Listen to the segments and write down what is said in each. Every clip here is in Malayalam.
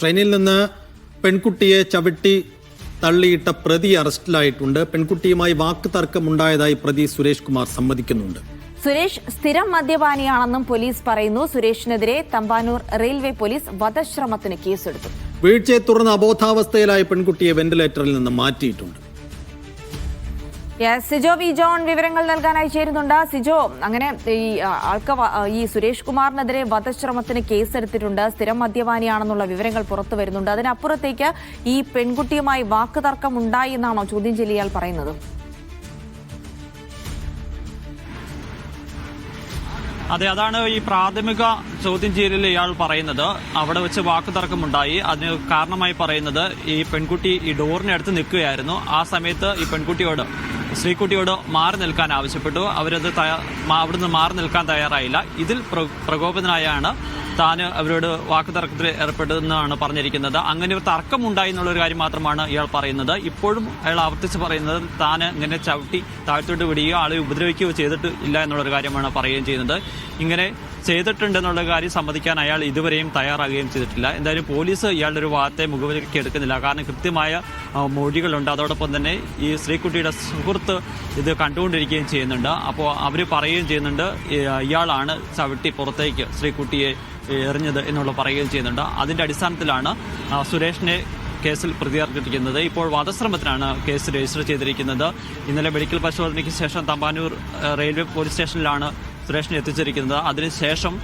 ട്രെയിനിൽ നിന്ന് പെൺകുട്ടിയെ ചവിട്ടി തള്ളിയിട്ട പ്രതി അറസ്റ്റിലായിട്ടുണ്ട്. പെൺകുട്ടിയുമായി വാക്ക് തർക്കമുണ്ടായതായി പ്രതി സുരേഷ് കുമാർ സമ്മതിക്കുന്നുണ്ട്. സുരേഷ് സ്ഥിരം മദ്യപാനിയാണെന്നും പോലീസ് പറയുന്നു. സുരേഷിനെതിരെ തമ്പാനൂർ റെയിൽവേ പോലീസ് വധശ്രമത്തിന് കേസെടുത്തു. വീഴ്ചയെ തുടർന്ന് അബോധാവസ്ഥയിലായ പെൺകുട്ടിയെ വെന്റിലേറ്ററിൽ നിന്ന് മാറ്റിയിട്ടുണ്ട്. സിജോ വി ജോൺ വിവരങ്ങൾ നൽകാനായി ചേരുന്നുണ്ട്. സിജോ അങ്ങനെ ഈ ആൾക്ക ഈ സുരേഷ് കുമാറിനെതിരെ വധശ്രമത്തിന് കേസെടുത്തിട്ടുണ്ട്. സ്ഥിരം മദ്യപാനിയാണെന്നുള്ള വിവരങ്ങൾ പുറത്തു വരുന്നുണ്ട്. അതിനപ്പുറത്തേക്ക് ഈ പെൺകുട്ടിയുമായി വാക്കുതർക്കം ഉണ്ടായി എന്നാണോ ചോദ്യം ചെയ്യൽ പറയുന്നത്? അതെ അതാണ് ഈ പ്രാഥമിക ചോദ്യം ചെയ്യലിൽ ഇയാൾ പറയുന്നത്. അവിടെ വെച്ച് വാക്കുതർക്കമുണ്ടായി. അതിന് കാരണമായി പറയുന്നത് ഈ പെൺകുട്ടി ഈ ഡോറിനടുത്ത് നിൽക്കുകയായിരുന്നു. ആ സമയത്ത് ഈ പെൺകുട്ടിയോട് ശ്രീകുട്ടിയോട് മാറി നിൽക്കാൻ ആവശ്യപ്പെട്ടു. അവരത് അവിടുന്ന് മാറി നിൽക്കാൻ തയ്യാറായില്ല. ഇതിൽ പ്ര- പ്രകോപിതനായാണ് താൻ അവരോട് വാക്ക് തർക്കത്തിൽ ഏർപ്പെടുന്നതാണ് പറഞ്ഞിരിക്കുന്നത്. അങ്ങനെ ഒരു തർക്കമുണ്ടായി എന്നുള്ള ഒരു കാര്യം മാത്രമാണ് ഇയാൾ പറയുന്നത്. ഇപ്പോഴും അയാൾ ആവർത്തിച്ച് പറയുന്നത് താൻ ഇങ്ങനെ ചവിട്ടി താഴ്ത്തോട്ട് വിടുകയോ ആളെ ഉപദ്രവിക്കുകയോ ചെയ്തിട്ട് ഇല്ല എന്നുള്ളൊരു കാര്യമാണ് പറയുകയും ചെയ്യുന്നത്. ഇങ്ങനെ ചെയ്തിട്ടുണ്ട് എന്നുള്ള കാര്യം സമ്മതിക്കാൻ അയാൾ ഇതുവരെയും തയ്യാറാകുകയും ചെയ്തിട്ടില്ല. എന്തായാലും പോലീസ് ഇയാളുടെ ഒരു വാദത്തെ മുഖവിലേക്ക് എടുക്കുന്നില്ല. കാരണം കൃത്യമായ മൊഴികളുണ്ട്. അതോടൊപ്പം തന്നെ ഈ ശ്രീകുട്ടിയുടെ സുഹൃത്ത് ഇത് കണ്ടുകൊണ്ടിരിക്കുകയും ചെയ്യുന്നുണ്ട്. അപ്പോൾ അവർ പറയുകയും ചെയ്യുന്നുണ്ട് ഇയാളാണ് ചവിട്ടി പുറത്തേക്ക് ശ്രീകുട്ടിയെ എറിഞ്ഞത് എന്നുള്ള പറയുകയും ചെയ്യുന്നുണ്ട്. അതിന്റെ അടിസ്ഥാനത്തിലാണ് സുരേഷിനെ കേസിൽ പ്രതിയാർക്കിയിരിക്കുന്നത് ഇപ്പോൾ വധശ്രമത്തിനാണ് കേസ് രജിസ്റ്റർ ചെയ്തിരിക്കുന്നത്. ഇന്നലെ മെഡിക്കൽ പരിശോധനയ്ക്ക് ശേഷം തമ്പാനൂർ റെയിൽവേ പോലീസ് സ്റ്റേഷനിലാണ് സുരേഷിനെ എത്തിച്ചിരിക്കുന്നത്. അതിനുശേഷം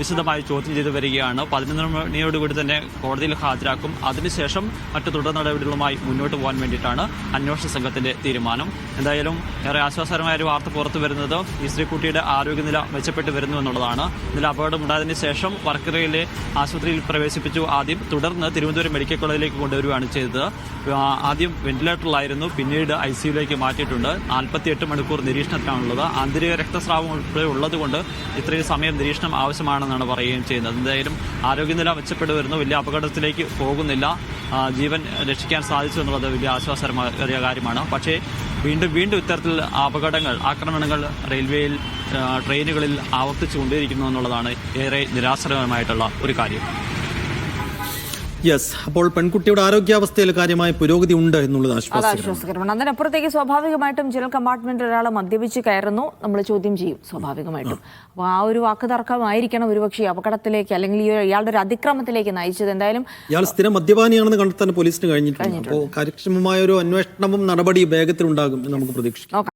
വിശദമായി ചോദ്യം ചെയ്തു വരികയാണ്. പതിനൊന്ന് മണിയോടുകൂടി തന്നെ കോടതിയിൽ ഹാജരാക്കും. അതിനുശേഷം മറ്റു തുടർ നടപടികളുമായി മുന്നോട്ട് പോകാൻ വേണ്ടിയിട്ടാണ് അന്വേഷണ സംഘത്തിന്റെ തീരുമാനം. എന്തായാലും ഏറെ ആശ്വാസകരമായ ഒരു വാർത്ത പുറത്തു വരുന്നത് ഈ സ്ത്രീക്കുട്ടിയുടെ ആരോഗ്യനില മെച്ചപ്പെട്ടു വരുന്നു എന്നുള്ളതാണ്. ഇന്നലെ അപകടമുണ്ടായതിനു ശേഷം വർക്കറയിലെ ആശുപത്രിയിൽ പ്രവേശിപ്പിച്ചു. ആദ്യം തുടർന്ന് തിരുവനന്തപുരം മെഡിക്കൽ കോളേജിലേക്ക് കൊണ്ടുവരികയാണ് ചെയ്തത്. ആദ്യം വെന്റിലേറ്ററിലായിരുന്നു. പിന്നീട് ഐ സിയുലേക്ക് മാറ്റിയിട്ടുണ്ട്. നാൽപ്പത്തിയെട്ട് മണിക്കൂർ നിരീക്ഷണത്തിലാണുള്ളത്. ആന്തരിക രക്തസ്രാവം ഉൾപ്പെടെ ഉള്ളതുകൊണ്ട് ഇത്രയും സമയം നിരീക്ഷണം ആവശ്യമാണെന്നാണ് പറയുകയും ചെയ്യുന്നത്. എന്തായാലും ആരോഗ്യനില മെച്ചപ്പെടുവരുന്നു വലിയ അപകടത്തിലേക്ക് പോകുന്നില്ല. ജീവൻ രക്ഷിക്കാൻ സാധിച്ചു എന്നുള്ളത് വലിയ ആശ്വാസകരമായ കാര്യമാണ്. പക്ഷേ വീണ്ടും വീണ്ടും ഇത്തരത്തിൽ അപകടങ്ങൾ ആക്രമണങ്ങൾ റെയിൽവേയിൽ ട്രെയിനുകളിൽ ആവർത്തിച്ചു കൊണ്ടിരിക്കുന്നു എന്നുള്ളതാണ് ഏറെ നിരാശകരമായിട്ടുള്ള ഒരു കാര്യം. യെസ് അപ്പോൾ പെൺകുട്ടിയുടെ ആരോഗ്യാവസ്ഥയിൽ കാര്യമായ പുരോഗതി ഉണ്ട് എന്നുള്ളത് ആശ്വാസകരമാണ്. അതിനപ്പുറത്തേക്ക് സ്വാഭാവികമായിട്ടും ജനറൽ കമ്പാർട്ട്മെന്റിൽ ഒരാൾ മദ്യപിച്ച് കയറുന്നു. നമ്മൾ ചോദ്യം ചെയ്യും സ്വാഭാവികമായിട്ടും. അപ്പോൾ ആ ഒരു വാക്ക് തർക്കമായിരിക്കണം ഒരുപക്ഷെ അപകടത്തിലേക്ക് അല്ലെങ്കിൽ ഈ ഇയാളുടെ ഒരു അതിക്രമത്തിലേക്ക് നയിച്ചത്. എന്തായാലും ഇയാൾ സ്ഥിരം മദ്യപാനിയാണെന്ന് കണ്ടെത്താൻ പോലീസിന് കഴിഞ്ഞിട്ടുണ്ട്. അപ്പോൾ കാര്യക്ഷമമായ ഒരു അന്വേഷണവും നടപടി വേഗത്തിലുണ്ടാകും എന്ന് നമുക്ക് പ്രതീക്ഷിക്കാം.